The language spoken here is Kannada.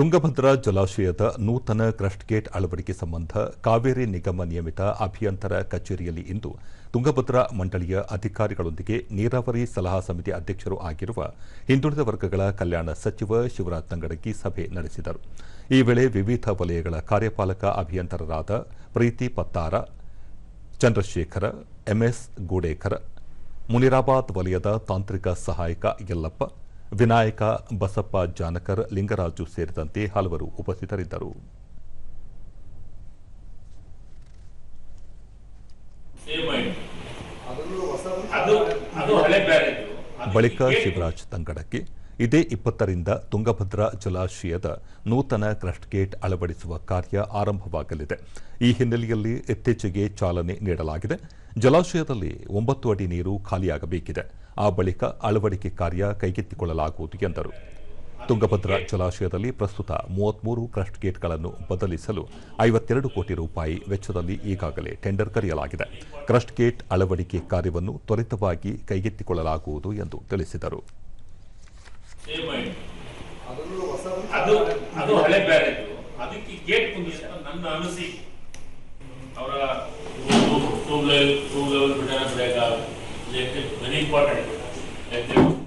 ತುಂಗಭದ್ರಾ ಜಲಾಶಯದ ನೂತನ ಕ್ರಸ್ಟ್ ಗೇಟ್ ಅಳವಡಿಕೆ ಸಂಬಂಧ ಕಾವೇರಿ ನಿಗಮ ನಿಯಮಿತ ಅಭಿಯಂತರ ಕಚೇರಿಯಲ್ಲಿ ಇಂದು ತುಂಗಭದ್ರಾ ಮಂಡಳಿಯ ಅಧಿಕಾರಿಗಳೊಂದಿಗೆ ನೀರಾವರಿ ಸಲಹಾ ಸಮಿತಿ ಅಧ್ಯಕ್ಷರು ಆಗಿರುವ ಹಿಂದುಳಿದ ವರ್ಗಗಳ ಕಲ್ಯಾಣ ಸಚಿವ ಶಿವರಾಜ್ ತಂಗಡಗಿ ಸಭೆ ನಡೆಸಿದರು. ಈ ವೇಳೆ ವಿವಿಧ ವಲಯಗಳ ಕಾರ್ಯಪಾಲಕ ಅಭಿಯಂತರರಾದ ಪ್ರೀತಿ ಪತ್ತಾರ, ಚಂದ್ರಶೇಖರ, ಎಂಎಸ್ ಗೂಡೇಕರ, ಮುನಿರಾಬಾದ್ ವಲಯದ ತಾಂತ್ರಿಕ ಸಹಾಯಕ ಯಲ್ಲಪ್ಪ ವಿನಾಯಕ ಬಸಪ್ಪ ಜಾನಕರ್ ಲಿಂಗರಾಜು ಸೇರಿದಂತೆ ಹಲವರು ಉಪಸ್ಥಿತರಿದ್ದರು. ಬಳಿಕ ಶಿವರಾಜ್ ತಂಗಡಕ್ಕೆ ಇದೇ ಇಪ್ಪತ್ತರಿಂದ ತುಂಗಭದ್ರಾ ಜಲಾಶಯದ ನೂತನ ಕ್ರಸ್ಟ್ ಗೇಟ್ ಅಳವಡಿಸುವ ಕಾರ್ಯ ಆರಂಭವಾಗಲಿದೆ. ಈ ಹಿನ್ನೆಲೆಯಲ್ಲಿ ಇತ್ತೀಚೆಗೆ ಚಾಲನೆ ನೀಡಲಾಗಿದೆ. ಜಲಾಶಯದಲ್ಲಿ ಒಂಬತ್ತು ಅಡಿ ನೀರು ಖಾಲಿಯಾಗಬೇಕಿದೆ. ಆ ಬಳಿಕ ಅಳವಡಿಕೆ ಕಾರ್ಯ ಕೈಗೆತ್ತಿಕೊಳ್ಳಲಾಗುವುದು ಎಂದರು. ತುಂಗಭದ್ರಾ ಜಲಾಶಯದಲ್ಲಿ ಪ್ರಸ್ತುತ ಮೂವತ್ಮೂರು ಕ್ರಸ್ಟ್ ಗೇಟ್ಗಳನ್ನು ಬದಲಿಸಲು ಐವತ್ತೆರಡು ಕೋಟಿ ರೂಪಾಯಿ ವೆಚ್ಚದಲ್ಲಿ ಈಗಾಗಲೇ ಟೆಂಡರ್ ಕರೆಯಲಾಗಿದೆ. ಕ್ರಸ್ಟ್ ಗೇಟ್ ಅಳವಡಿಕೆ ಕಾರ್ಯವನ್ನು ತ್ವರಿತವಾಗಿ ಕೈಗೆತ್ತಿಕೊಳ್ಳಲಾಗುವುದು ಎಂದು ತಿಳಿಸಿದರು. ಅದಕ್ಕೆ ಗೇಟ್ ನನ್ನ ಅನಿಸಿಕೆ. ಅವರ लेकिन वेरी इंपॉर्टेंट like they